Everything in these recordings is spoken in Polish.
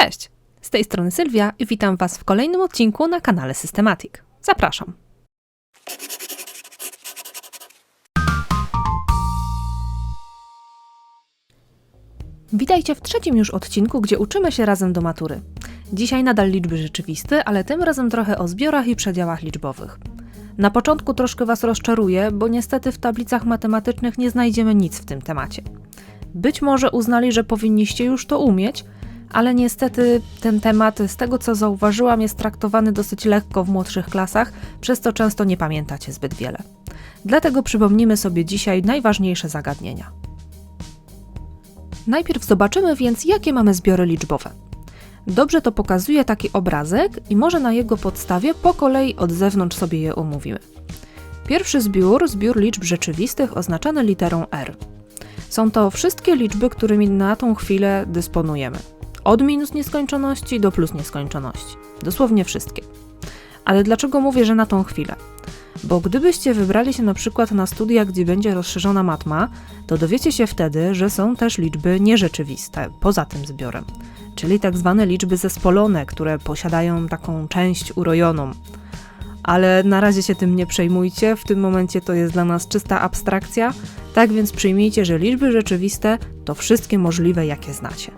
Cześć! Z tej strony Sylwia i witam Was w kolejnym odcinku na kanale Systematic. Zapraszam. Witajcie w trzecim już odcinku, gdzie uczymy się razem do matury. Dzisiaj nadal liczby rzeczywiste, ale tym razem trochę o zbiorach i przedziałach liczbowych. Na początku troszkę Was rozczaruję, bo niestety w tablicach matematycznych nie znajdziemy nic w tym temacie. Być może uznali, że powinniście już to umieć, ale niestety ten temat, z tego co zauważyłam, jest traktowany dosyć lekko w młodszych klasach, przez co często nie pamiętacie zbyt wiele. Dlatego przypomnimy sobie dzisiaj najważniejsze zagadnienia. Najpierw zobaczymy więc, jakie mamy zbiory liczbowe. Dobrze to pokazuje taki obrazek i może na jego podstawie po kolei od zewnątrz sobie je omówimy. Pierwszy zbiór, zbiór liczb rzeczywistych oznaczany literą R. Są to wszystkie liczby, którymi na tą chwilę dysponujemy. Od minus nieskończoności do plus nieskończoności. Dosłownie wszystkie. Ale dlaczego mówię, że na tą chwilę? Bo gdybyście wybrali się na przykład na studia, gdzie będzie rozszerzona matma, to dowiecie się wtedy, że są też liczby nierzeczywiste, poza tym zbiorem. Czyli tak zwane liczby zespolone, które posiadają taką część urojoną. Ale na razie się tym nie przejmujcie, w tym momencie to jest dla nas czysta abstrakcja, tak więc przyjmijcie, że liczby rzeczywiste to wszystkie możliwe, jakie znacie.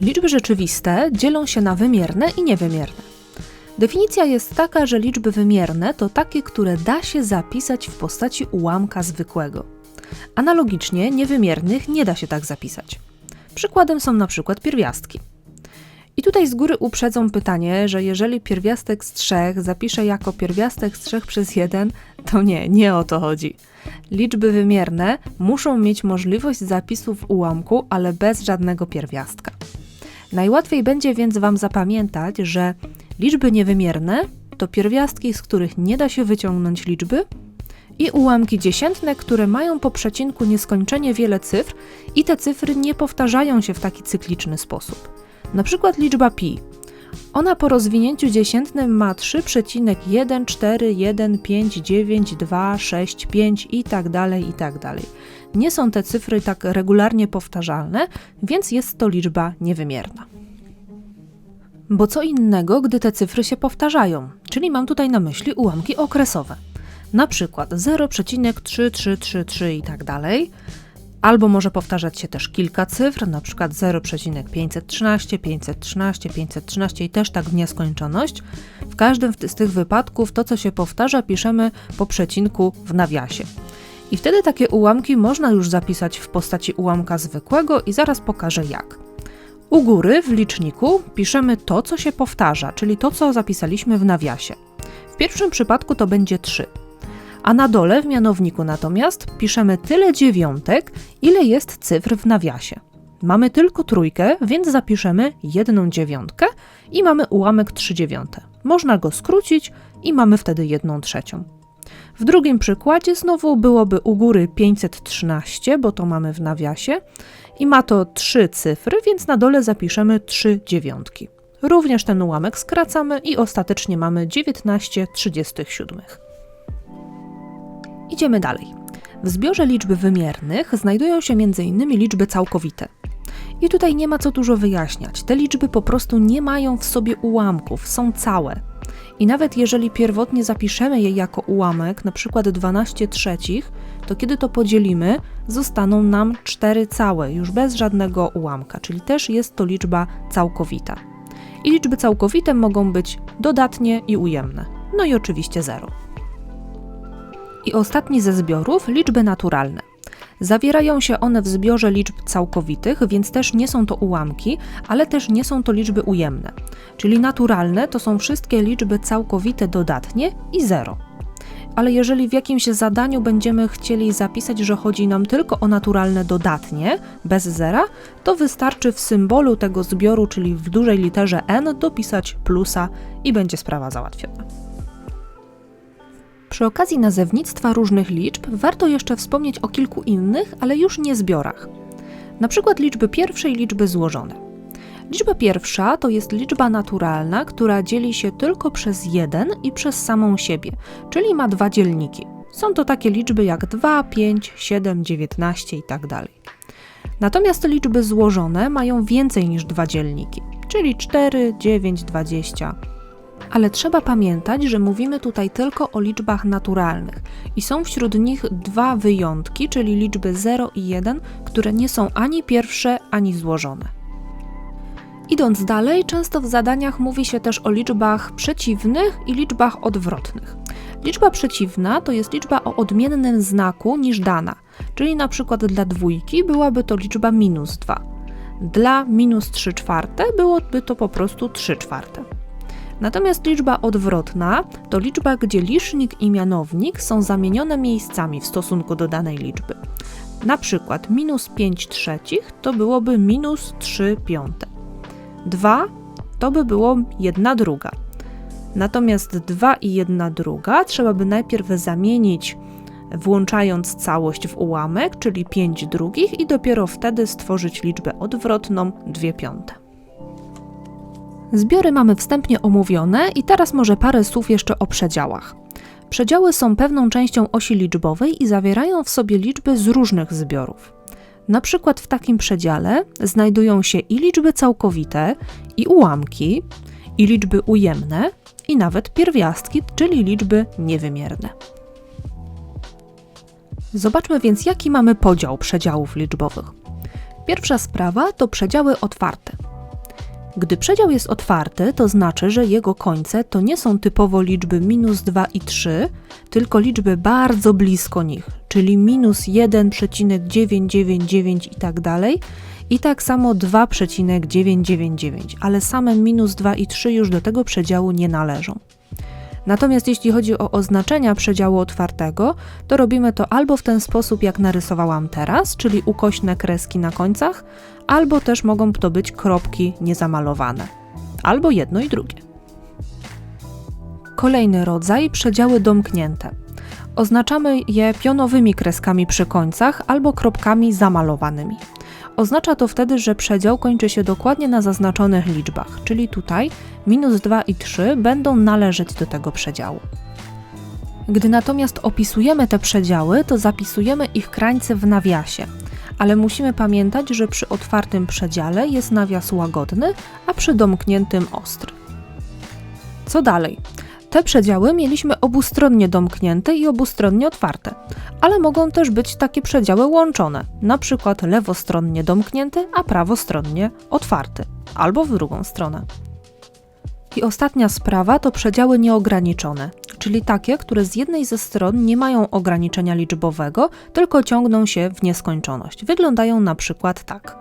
Liczby rzeczywiste dzielą się na wymierne i niewymierne. Definicja jest taka, że liczby wymierne to takie, które da się zapisać w postaci ułamka zwykłego. Analogicznie niewymiernych nie da się tak zapisać. Przykładem są na przykład pierwiastki. I tutaj z góry uprzedzą pytanie, że jeżeli pierwiastek z 3 zapiszę jako pierwiastek z 3 przez 1, to nie, nie o to chodzi. Liczby wymierne muszą mieć możliwość zapisu w ułamku, ale bez żadnego pierwiastka. Najłatwiej będzie więc Wam zapamiętać, że liczby niewymierne to pierwiastki, z których nie da się wyciągnąć liczby, i ułamki dziesiętne, które mają po przecinku nieskończenie wiele cyfr i te cyfry nie powtarzają się w taki cykliczny sposób. Na przykład liczba pi. Ona po rozwinięciu dziesiętnym ma 3,1, 4, 1, 5, 9, 2, 6, 5 i tak dalej, i tak dalej. Nie są te cyfry tak regularnie powtarzalne, więc jest to liczba niewymierna. Bo co innego, gdy te cyfry się powtarzają, czyli mam tutaj na myśli ułamki okresowe. Na przykład 0,3333 i tak dalej, albo może powtarzać się też kilka cyfr, na przykład 0,513, 513, 513 i też tak w nieskończoność. W każdym z tych wypadków to, co się powtarza, piszemy po przecinku w nawiasie. I wtedy takie ułamki można już zapisać w postaci ułamka zwykłego i zaraz pokażę jak. U góry w liczniku piszemy to, co się powtarza, czyli to, co zapisaliśmy w nawiasie. W pierwszym przypadku to będzie 3. A na dole w mianowniku natomiast piszemy tyle dziewiątek, ile jest cyfr w nawiasie. Mamy tylko trójkę, więc zapiszemy jedną dziewiątkę i mamy ułamek 3 dziewiąte. Można go skrócić i mamy wtedy jedną trzecią. W drugim przykładzie znowu byłoby u góry 513, bo to mamy w nawiasie i ma to trzy cyfry, więc na dole zapiszemy 3 dziewiątki. Również ten ułamek skracamy i ostatecznie mamy 19 37. Idziemy dalej. W zbiorze liczby wymiernych znajdują się m.in. liczby całkowite. I tutaj nie ma co dużo wyjaśniać. Te liczby po prostu nie mają w sobie ułamków, są całe. I nawet jeżeli pierwotnie zapiszemy je jako ułamek, na przykład 12 trzecich, to kiedy to podzielimy, zostaną nam 4 całe, już bez żadnego ułamka, czyli też jest to liczba całkowita. I liczby całkowite mogą być dodatnie i ujemne. No i oczywiście 0. I ostatni ze zbiorów liczby naturalne. Zawierają się one w zbiorze liczb całkowitych, więc też nie są to ułamki, ale też nie są to liczby ujemne. Czyli naturalne to są wszystkie liczby całkowite dodatnie i zero. Ale jeżeli w jakimś zadaniu będziemy chcieli zapisać, że chodzi nam tylko o naturalne dodatnie, bez zera, to wystarczy w symbolu tego zbioru, czyli w dużej literze n, dopisać plusa i będzie sprawa załatwiona. Przy okazji nazewnictwa różnych liczb warto jeszcze wspomnieć o kilku innych, ale już nie zbiorach. Na przykład liczby pierwsze i liczby złożone. Liczba pierwsza to jest liczba naturalna, która dzieli się tylko przez jeden i przez samą siebie, czyli ma dwa dzielniki. Są to takie liczby jak 2, 5, 7, 19 i tak dalej. Natomiast liczby złożone mają więcej niż dwa dzielniki, czyli 4, 9, 20. Ale trzeba pamiętać, że mówimy tutaj tylko o liczbach naturalnych i są wśród nich dwa wyjątki, czyli liczby 0 i 1, które nie są ani pierwsze, ani złożone. Idąc dalej, często w zadaniach mówi się też o liczbach przeciwnych i liczbach odwrotnych. Liczba przeciwna to jest liczba o odmiennym znaku niż dana, czyli na przykład dla dwójki byłaby to liczba minus 2. Dla minus 3 czwarte byłoby to po prostu 3 czwarte. Natomiast liczba odwrotna to liczba, gdzie licznik i mianownik są zamienione miejscami w stosunku do danej liczby. Na przykład minus 5 trzecich to byłoby minus 3 piąte. 2 to by było 1 druga. Natomiast 2 i 1 druga trzeba by najpierw zamienić włączając całość w ułamek, czyli 5 drugich i dopiero wtedy stworzyć liczbę odwrotną 2 piąte. Zbiory mamy wstępnie omówione i teraz może parę słów jeszcze o przedziałach. Przedziały są pewną częścią osi liczbowej i zawierają w sobie liczby z różnych zbiorów. Na przykład w takim przedziale znajdują się i liczby całkowite, i ułamki, i liczby ujemne, i nawet pierwiastki, czyli liczby niewymierne. Zobaczmy więc, jaki mamy podział przedziałów liczbowych. Pierwsza sprawa to przedziały otwarte. Gdy przedział jest otwarty, to znaczy, że jego końce to nie są typowo liczby minus 2 i 3, tylko liczby bardzo blisko nich, czyli minus 1,999 i tak dalej, i tak samo 2,999, ale same minus 2 i 3 już do tego przedziału nie należą. Natomiast jeśli chodzi o oznaczenia przedziału otwartego, to robimy to albo w ten sposób, jak narysowałam teraz, czyli ukośne kreski na końcach, albo też mogą to być kropki niezamalowane, albo jedno i drugie. Kolejny rodzaj przedziały domknięte. Oznaczamy je pionowymi kreskami przy końcach albo kropkami zamalowanymi. Oznacza to wtedy, że przedział kończy się dokładnie na zaznaczonych liczbach, czyli tutaj minus 2 i 3 będą należeć do tego przedziału. Gdy natomiast opisujemy te przedziały, to zapisujemy ich krańce w nawiasie, ale musimy pamiętać, że przy otwartym przedziale jest nawias łagodny, a przy domkniętym ostry. Co dalej? Te przedziały mieliśmy obustronnie domknięte i obustronnie otwarte, ale mogą też być takie przedziały łączone, na przykład lewostronnie domknięty, a prawostronnie otwarty, albo w drugą stronę. I ostatnia sprawa to przedziały nieograniczone, czyli takie, które z jednej ze stron nie mają ograniczenia liczbowego, tylko ciągną się w nieskończoność. Wyglądają na przykład tak.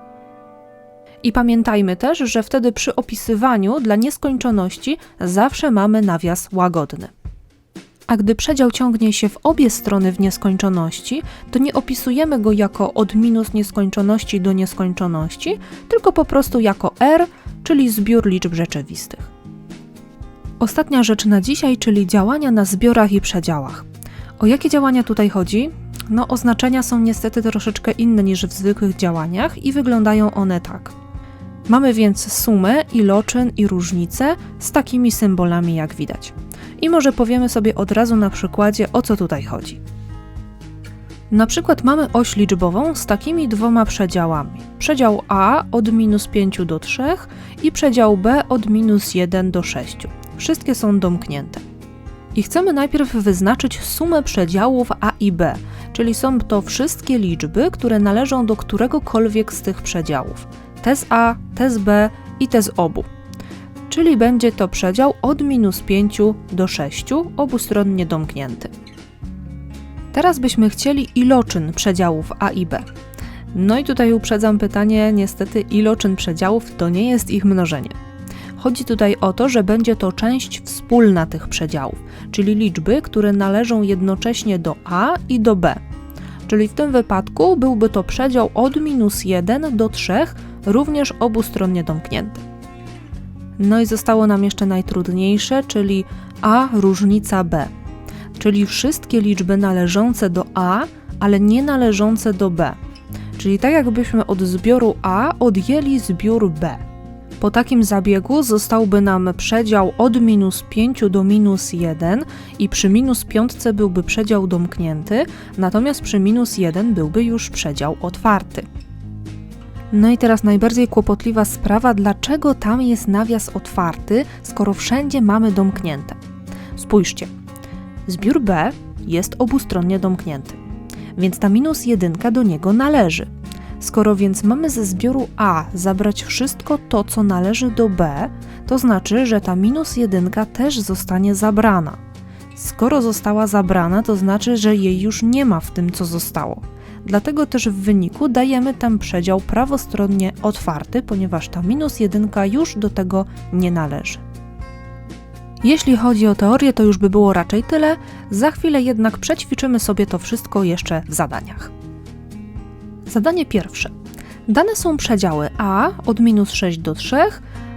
I pamiętajmy też, że wtedy przy opisywaniu dla nieskończoności zawsze mamy nawias łagodny. A gdy przedział ciągnie się w obie strony w nieskończoności, to nie opisujemy go jako od minus nieskończoności do nieskończoności, tylko po prostu jako r, czyli zbiór liczb rzeczywistych. Ostatnia rzecz na dzisiaj, czyli działania na zbiorach i przedziałach. O jakie działania tutaj chodzi? No, oznaczenia są niestety troszeczkę inne niż w zwykłych działaniach i wyglądają one tak. Mamy więc sumę, iloczyn i różnicę z takimi symbolami, jak widać. I może powiemy sobie od razu na przykładzie, o co tutaj chodzi. Na przykład mamy oś liczbową z takimi dwoma przedziałami. Przedział A od minus 5 do 3 i przedział B od minus 1 do 6. Wszystkie są domknięte. I chcemy najpierw wyznaczyć sumę przedziałów A i B, czyli są to wszystkie liczby, które należą do któregokolwiek z tych przedziałów. Te z A, te z B i te z obu. Czyli będzie to przedział od minus 5 do 6, obustronnie domknięty. Teraz byśmy chcieli iloczyn przedziałów A i B. No i tutaj uprzedzam pytanie, niestety iloczyn przedziałów to nie jest ich mnożenie. Chodzi tutaj o to, że będzie to część wspólna tych przedziałów, czyli liczby, które należą jednocześnie do A i do B. Czyli w tym wypadku byłby to przedział od minus 1 do 3, również obustronnie domknięty. No i zostało nam jeszcze najtrudniejsze, czyli A różnica B, czyli wszystkie liczby należące do A, ale nie należące do B. Czyli tak jakbyśmy od zbioru A odjęli zbiór B. Po takim zabiegu zostałby nam przedział od minus 5 do minus 1 i przy minus 5 byłby przedział domknięty, natomiast przy minus 1 byłby już przedział otwarty. No i teraz najbardziej kłopotliwa sprawa, dlaczego tam jest nawias otwarty, skoro wszędzie mamy domknięte. Spójrzcie, zbiór B jest obustronnie domknięty, więc ta minus jedynka do niego należy. Skoro więc mamy ze zbioru A zabrać wszystko to, co należy do B, to znaczy, że ta minus jedynka też zostanie zabrana. Skoro została zabrana, to znaczy, że jej już nie ma w tym, co zostało. Dlatego też w wyniku dajemy tam przedział prawostronnie otwarty, ponieważ ta minus jedynka już do tego nie należy. Jeśli chodzi o teorię, to już by było raczej tyle. Za chwilę jednak przećwiczymy sobie to wszystko jeszcze w zadaniach. Zadanie pierwsze. Dane są przedziały A od minus 6 do 3,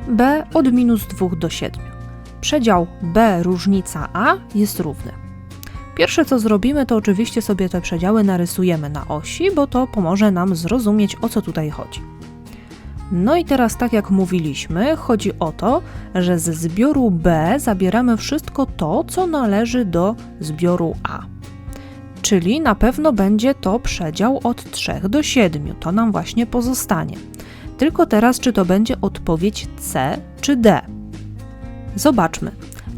B od minus 2 do 7. Przedział B różnica A jest równy. Pierwsze co zrobimy, to oczywiście sobie te przedziały narysujemy na osi, bo to pomoże nam zrozumieć o co tutaj chodzi. No i teraz, tak jak mówiliśmy, chodzi o to, że ze zbioru B zabieramy wszystko to, co należy do zbioru A. Czyli na pewno będzie to przedział od 3 do 7. To nam właśnie pozostanie. Tylko teraz, czy to będzie odpowiedź C czy D. Zobaczmy.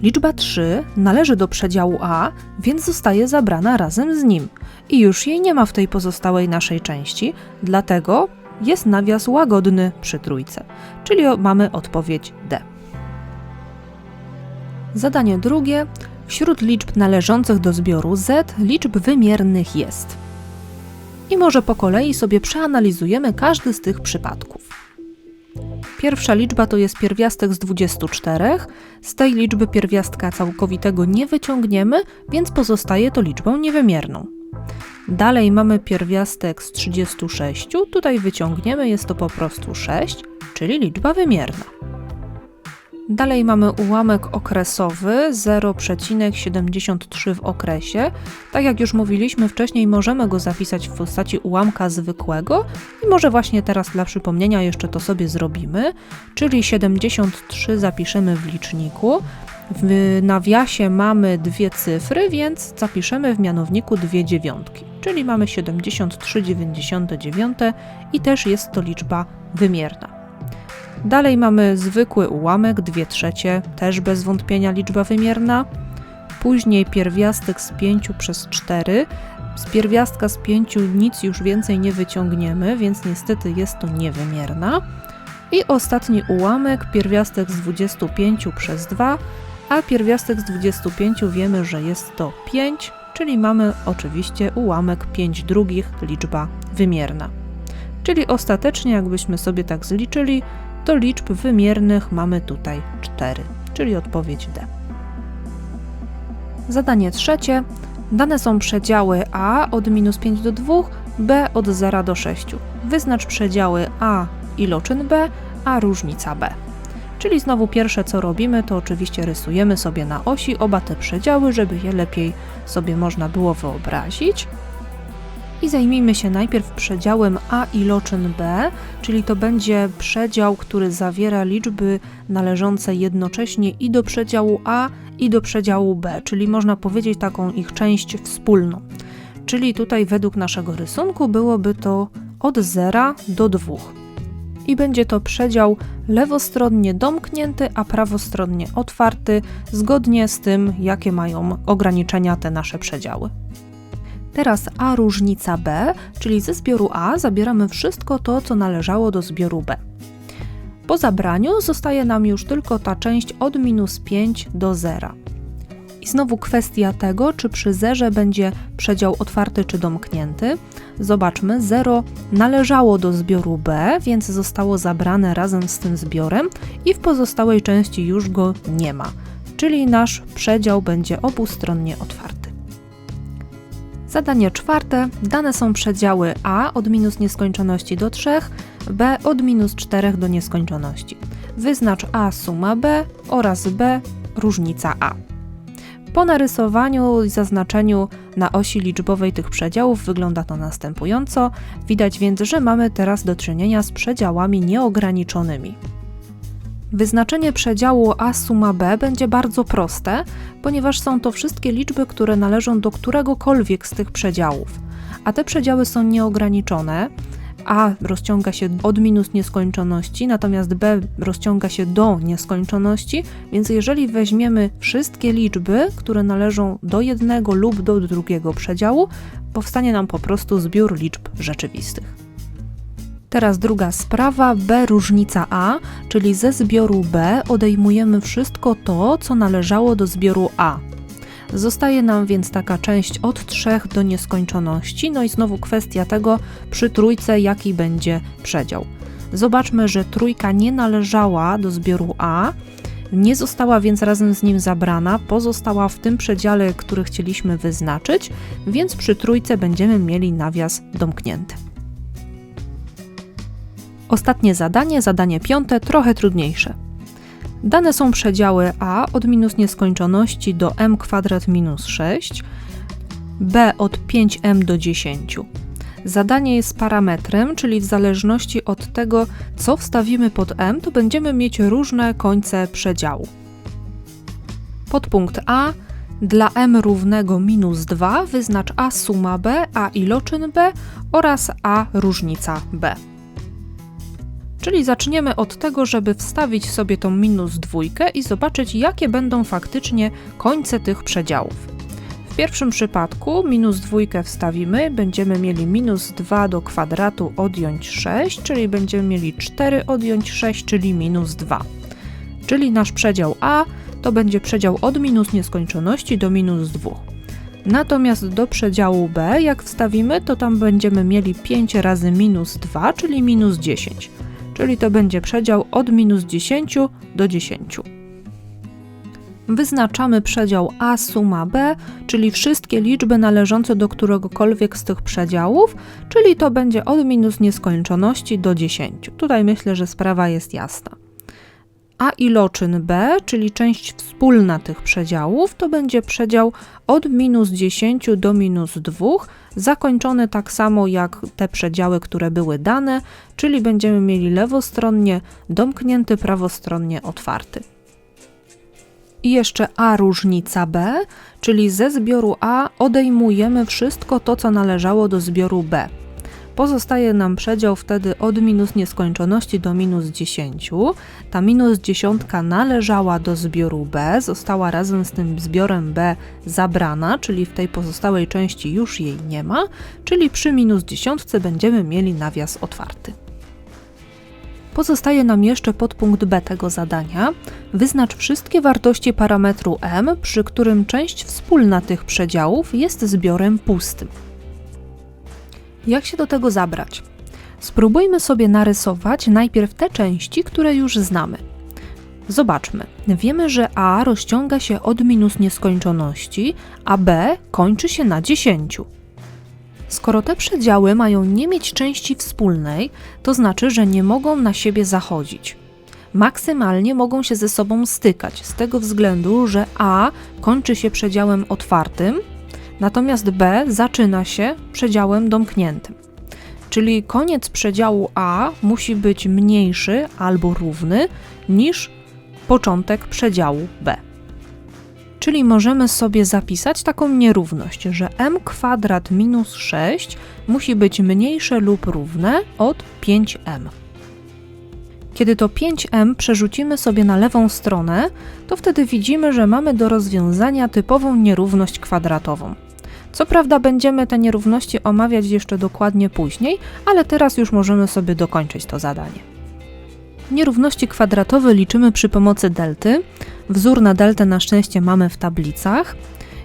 Liczba 3 należy do przedziału A, więc zostaje zabrana razem z nim. I już jej nie ma w tej pozostałej naszej części, dlatego jest nawias łagodny przy trójce, czyli mamy odpowiedź D. Zadanie drugie. Wśród liczb należących do zbioru Z liczb wymiernych jest. I może po kolei sobie przeanalizujemy każdy z tych przypadków. Pierwsza liczba to jest pierwiastek z 24. Z tej liczby pierwiastka całkowitego nie wyciągniemy, więc pozostaje to liczbą niewymierną. Dalej mamy pierwiastek z 36, tutaj wyciągniemy, jest to po prostu 6, czyli liczba wymierna. Dalej mamy ułamek okresowy 0,73 w okresie. Tak jak już mówiliśmy wcześniej, możemy go zapisać w postaci ułamka zwykłego i może właśnie teraz dla przypomnienia jeszcze to sobie zrobimy, czyli 73 zapiszemy w liczniku. W nawiasie mamy dwie cyfry, więc zapiszemy w mianowniku dwie dziewiątki, czyli mamy 73,99 i też jest to liczba wymierna. Dalej mamy zwykły ułamek, 2 trzecie, też bez wątpienia liczba wymierna. Później pierwiastek z 5 przez 4. Z pierwiastka z 5 nic już więcej nie wyciągniemy, więc niestety jest to niewymierna. I ostatni ułamek, pierwiastek z 25 przez 2, a pierwiastek z 25 wiemy, że jest to 5, czyli mamy oczywiście ułamek 5 drugich, liczba wymierna. Czyli ostatecznie, jakbyśmy sobie tak zliczyli, to liczb wymiernych mamy tutaj 4, czyli odpowiedź D. Zadanie trzecie. Dane są przedziały A od minus 5 do 2, B od 0 do 6. Wyznacz przedziały A iloczyn B, a różnica B. Czyli znowu pierwsze co robimy, to oczywiście rysujemy sobie na osi oba te przedziały, żeby je lepiej sobie można było wyobrazić i zajmijmy się najpierw przedziałem a iloczyn b, czyli to będzie przedział, który zawiera liczby należące jednocześnie i do przedziału a, i do przedziału b, czyli można powiedzieć taką ich część wspólną. Czyli tutaj według naszego rysunku byłoby to od 0 do 2. I będzie to przedział lewostronnie domknięty, a prawostronnie otwarty, zgodnie z tym, jakie mają ograniczenia te nasze przedziały. Teraz A różnica B, czyli ze zbioru A zabieramy wszystko to, co należało do zbioru B. Po zabraniu zostaje nam już tylko ta część od minus 5 do 0. I znowu kwestia tego, czy przy zerze będzie przedział otwarty czy domknięty. Zobaczmy, 0 należało do zbioru B, więc zostało zabrane razem z tym zbiorem i w pozostałej części już go nie ma. Czyli nasz przedział będzie obustronnie otwarty. Zadanie czwarte. Dane są przedziały A od minus nieskończoności do 3, B od minus 4 do nieskończoności. Wyznacz A suma B oraz B różnica A. Po narysowaniu i zaznaczeniu na osi liczbowej tych przedziałów wygląda to następująco. Widać więc, że mamy teraz do czynienia z przedziałami nieograniczonymi. Wyznaczenie przedziału a suma b będzie bardzo proste, ponieważ są to wszystkie liczby, które należą do któregokolwiek z tych przedziałów. A te przedziały są nieograniczone, a rozciąga się od minus nieskończoności, natomiast b rozciąga się do nieskończoności, więc jeżeli weźmiemy wszystkie liczby, które należą do jednego lub do drugiego przedziału, powstanie nam po prostu zbiór liczb rzeczywistych. Teraz druga sprawa, b różnica a, czyli ze zbioru b odejmujemy wszystko to, co należało do zbioru a. Zostaje nam więc taka część od 3 do nieskończoności, no i znowu kwestia tego przy trójce, jaki będzie przedział. Zobaczmy, że trójka nie należała do zbioru A, nie została więc razem z nim zabrana, pozostała w tym przedziale, który chcieliśmy wyznaczyć, więc przy trójce będziemy mieli nawias domknięty. Ostatnie zadanie, zadanie piąte, trochę trudniejsze. Dane są przedziały a od minus nieskończoności do m kwadrat minus 6, b od 5m do 10. Zadanie jest parametrem, czyli w zależności od tego, co wstawimy pod m, to będziemy mieć różne końce przedziału. Podpunkt a dla m równego minus 2 wyznacz a suma b, a iloczyn b oraz a różnica b. Czyli zaczniemy od tego, żeby wstawić sobie tą minus dwójkę i zobaczyć, jakie będą faktycznie końce tych przedziałów. W pierwszym przypadku minus dwójkę wstawimy, będziemy mieli minus 2 do kwadratu odjąć 6, czyli będziemy mieli 4 odjąć 6, czyli minus 2. Czyli nasz przedział A to będzie przedział od minus nieskończoności do minus 2. Natomiast do przedziału B, jak wstawimy, to tam będziemy mieli 5 razy minus 2, czyli minus 10 czyli to będzie przedział od minus 10 do 10. Wyznaczamy przedział a suma b, czyli wszystkie liczby należące do któregokolwiek z tych przedziałów, czyli to będzie od minus nieskończoności do 10. Tutaj myślę, że sprawa jest jasna a iloczyn b, czyli część wspólna tych przedziałów, to będzie przedział od minus 10 do minus 2, zakończony tak samo jak te przedziały, które były dane, czyli będziemy mieli lewostronnie domknięty, prawostronnie otwarty. I jeszcze a różnica b, czyli ze zbioru a odejmujemy wszystko to, co należało do zbioru b. Pozostaje nam przedział wtedy od minus nieskończoności do minus 10. Ta minus dziesiątka należała do zbioru B, została razem z tym zbiorem B zabrana, czyli w tej pozostałej części już jej nie ma, czyli przy minus dziesiątce będziemy mieli nawias otwarty. Pozostaje nam jeszcze podpunkt B tego zadania. Wyznacz wszystkie wartości parametru m, przy którym część wspólna tych przedziałów jest zbiorem pustym. Jak się do tego zabrać? Spróbujmy sobie narysować najpierw te części, które już znamy. Zobaczmy. Wiemy, że A rozciąga się od minus nieskończoności, a B kończy się na 10. Skoro te przedziały mają nie mieć części wspólnej, to znaczy, że nie mogą na siebie zachodzić. Maksymalnie mogą się ze sobą stykać, z tego względu, że A kończy się przedziałem otwartym, natomiast B zaczyna się przedziałem domkniętym. Czyli koniec przedziału A musi być mniejszy albo równy niż początek przedziału B. Czyli możemy sobie zapisać taką nierówność, że m kwadrat minus 6 musi być mniejsze lub równe od 5m. Kiedy to 5m przerzucimy sobie na lewą stronę, to wtedy widzimy, że mamy do rozwiązania typową nierówność kwadratową. Co prawda będziemy te nierówności omawiać jeszcze dokładnie później, ale teraz już możemy sobie dokończyć to zadanie. Nierówności kwadratowe liczymy przy pomocy delty. Wzór na deltę na szczęście mamy w tablicach.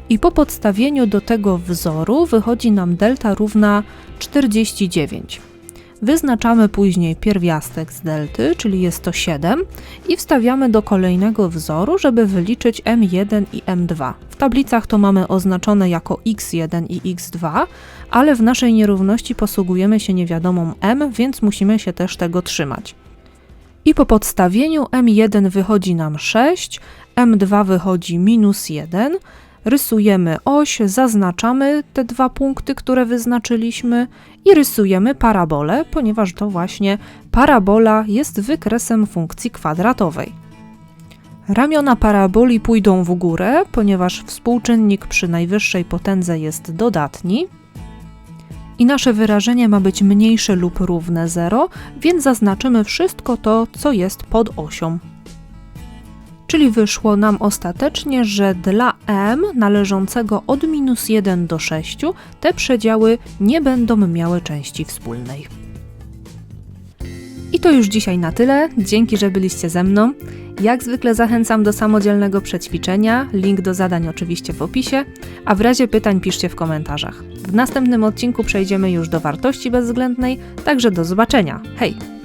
I po podstawieniu do tego wzoru wychodzi nam delta równa 49. Wyznaczamy później pierwiastek z delty, czyli jest to 7 i wstawiamy do kolejnego wzoru, żeby wyliczyć m1 i m2. W tablicach to mamy oznaczone jako x1 i x2, ale w naszej nierówności posługujemy się niewiadomą m, więc musimy się też tego trzymać. I po podstawieniu m1 wychodzi nam 6, m2 wychodzi minus 1, rysujemy oś, zaznaczamy te dwa punkty, które wyznaczyliśmy i rysujemy parabolę, ponieważ to właśnie parabola jest wykresem funkcji kwadratowej. Ramiona paraboli pójdą w górę, ponieważ współczynnik przy najwyższej potędze jest dodatni. i nasze wyrażenie ma być mniejsze lub równe 0, więc zaznaczymy wszystko to, co jest pod osią. Czyli wyszło nam ostatecznie, że dla m należącego od minus 1 do 6 te przedziały nie będą miały części wspólnej. I to już dzisiaj na tyle. Dzięki, że byliście ze mną. Jak zwykle zachęcam do samodzielnego przećwiczenia. Link do zadań oczywiście w opisie, a w razie pytań piszcie w komentarzach. W następnym odcinku przejdziemy już do wartości bezwzględnej, także do zobaczenia. Hej!